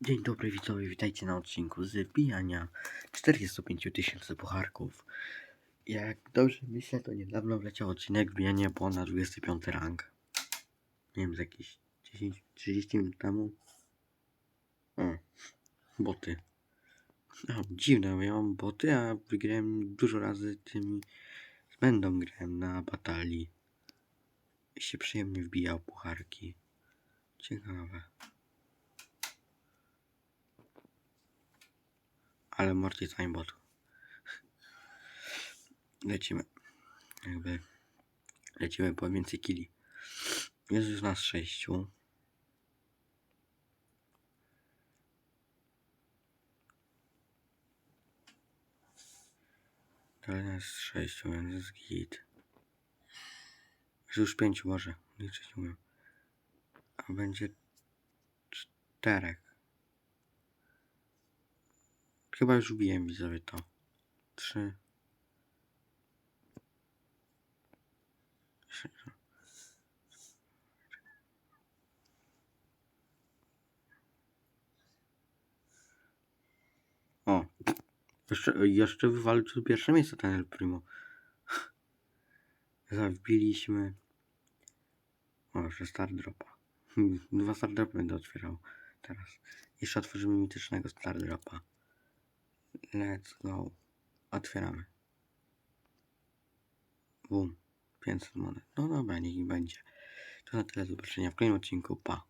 Dzień dobry widzowie, witajcie na odcinku z wbijania 45 tysięcy pucharków. Jak dobrze myślę, to niedawno wleciał odcinek wbijania po na 25 rank. Nie wiem, z jakieś 10-30 minut temu. O, boty. No, dziwne, bo ja mam boty, a wygrałem dużo razy tymi z będą grałem na batalii. I się przyjemnie wbijał pucharki. Ciekawe. Ale Morty Timebot. Lecimy. Jakby. Lecimy po więcej kili. Jest już nas sześciu. Ale nas sześciu, więc jest git. Już pięciu może. Liczyć umiem. A będzie czterech. Chyba już ubiłem widzowie to. Trzy. Trzy. O. Jeszcze, jeszcze wywalczył pierwsze miejsce ten El Primo. Zawbiliśmy. O, jeszcze Star Dropa. Dwa Star Dropy będę otwierał teraz. Jeszcze otworzymy mitycznego Star Dropa. Let's go. Otwieramy. Bum. 500 monet. No dobra, niech będzie. To na tyle. Do zobaczenia w kolejnym odcinku. Pa.